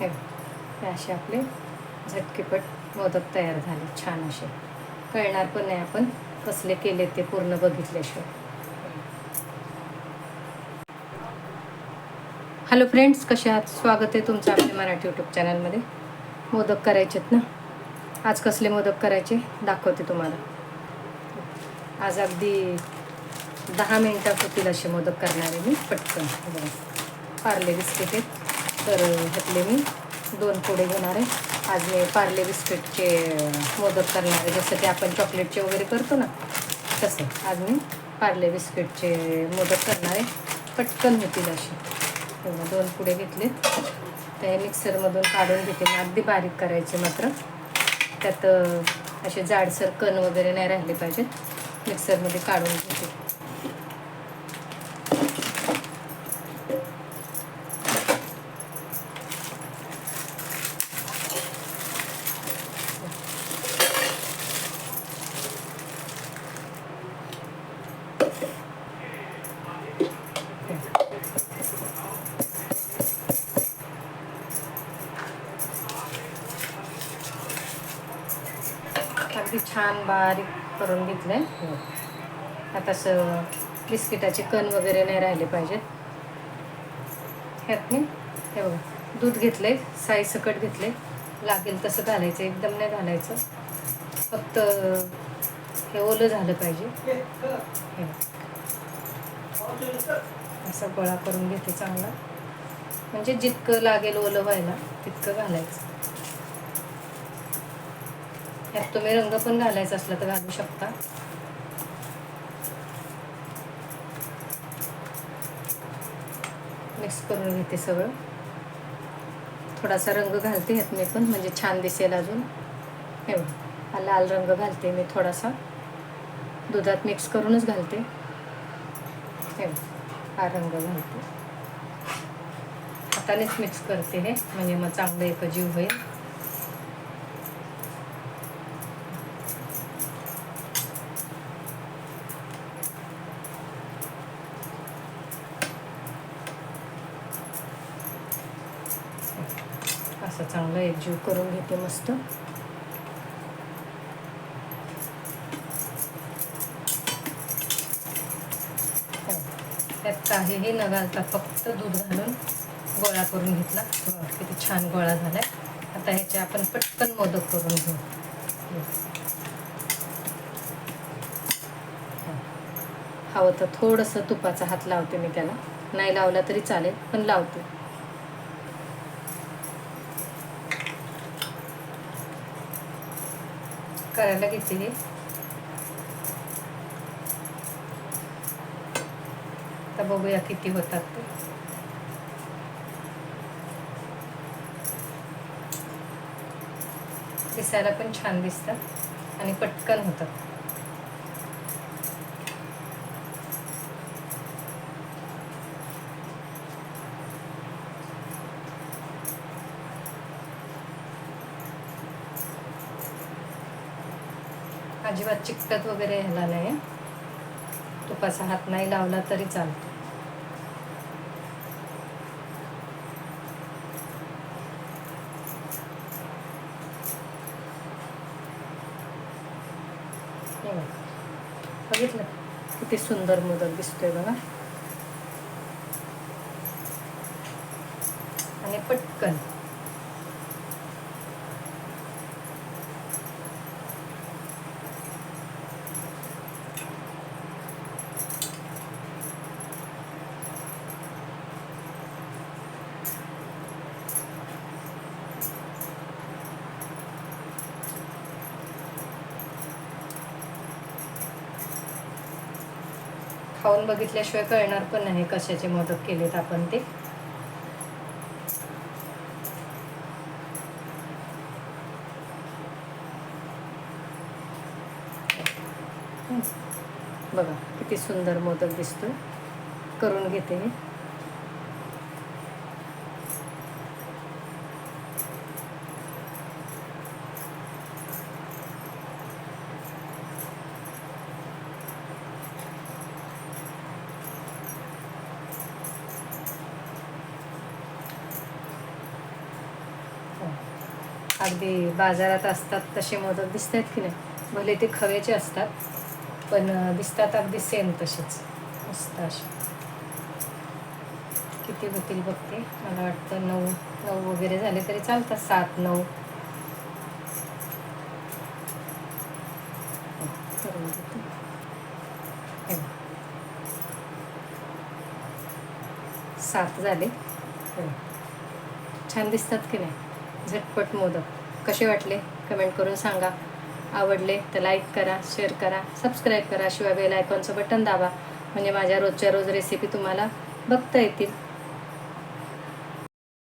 हे असे आपले झटकेपट मोदक तयार झाले छान असे. कळणार पण नाही आपण कसले केले ते पूर्ण बघितल्याशिवाय. हॅलो फ्रेंड्स कसे आहात? स्वागत आहे तुमचं आपल्या मराठी यूट्यूब चॅनलमध्ये मोदक करायचेत ना? आज कसले मोदक करायचे? दाखवते तुम्हाला. आज अगदी दहा मिनिटात होतील असे मोदक करणारे मी पटकन. बरं बघा पार्ले बिस्किट आहेत. तर ह्यातले मी. दोन पुढे घेणार आहे. आज मी पार्ले बिस्किटचे मोदक करणार आहे. जसं ते आपण चॉकलेटचे वगैरे करतो ना तसं. आज मी पार्ले बिस्किटचे मोदक करणार आहे. पटकन होतील असे. दोन पुढे घेतले. ते मिक्सरमधून काढून घेते. अगदी बारीक करायचे मात्र. त्यात असे जाडसर कण वगैरे नाही राहिले पाहिजेत. मिक्सरमध्ये काढून घेते. अगदी छान बारीक करून घेतलंय. हो. आता असं बिस्किटाचे कण वगैरे नाही राहिले पाहिजेत. ह्यात मी हे बघा दूध घेतलंय साई सकट घेतले लागेल तसं घालायचं एकदम नाही घालायचं. फक्त हे ओलं झालं पाहिजे. असा गोळा करून घेते चांगला. म्हणजे जितकं लागेल ओलं व्हायला तितकं घालायचं. ह्यात तुम्ही रंग पण घालायचा असला तर घालू शकता. मिक्स करून घेते सगळं. थोडासा रंग घालते ह्यात मी पण म्हणजे छान दिसेल अजून. हे हा लाल रंग घालते मी थोडासा. दुधात मिक्स करूनच घालते. हे हा रंग घालते. हातानेच मिक्स करते हे म्हणजे मग चांगलं एकजीव होईल. असं चांगलं एकजीव करून घेते मस्त. काही हे न घालता फक्त दूध घालून गोळा करून घेतला. किती छान गोळा झाला आता ह्याचे आपण पटकन मोदक करून घेऊ. हवं तर थोडंसं तुपाचा हात लावते मी त्याला. नाही लावला तरी चालेल पण लावते. करायला घेते हे. आता बघूया किती होतात ते. दिसायला पण छान दिसतात आणि पटकन होतात अजिबात चिकटत वगैरे ह्याला नाही. तुपाचा हात नाही लावला तरी चालतो. बघितलं किती सुंदर मोदक दिसतोय बघा. आणि पटकन. खाऊन बघितल्याशिवाय कळणार पण नाही कशाचे मोदक केलेत आपण ते. बघा किती सुंदर मोदक दिसतो करून घेते मी. अगदी बाजारात असतात तसे मोदक दिसत आहेत की नाही? भले ते खव्याचे असतात पण दिसतात अगदी सेम तसेच. मस्त असे. किती होतील बघते. मला वाटतं नऊ नऊ वगैरे झाले तरी चालतात सात नऊ. करून देते. सात झाले. छान दिसतात की नाही? झटपट मोदक. कसे वाटले? कमेंट करून सांगा. आवडले तर लाईक करा शेअर करा सबस्क्राईब करा शिवाय बेल आयकॉनचं बटन दाबा. म्हणजे माझ्या रोजच्या रोज रेसिपी तुम्हाला बघता येतील.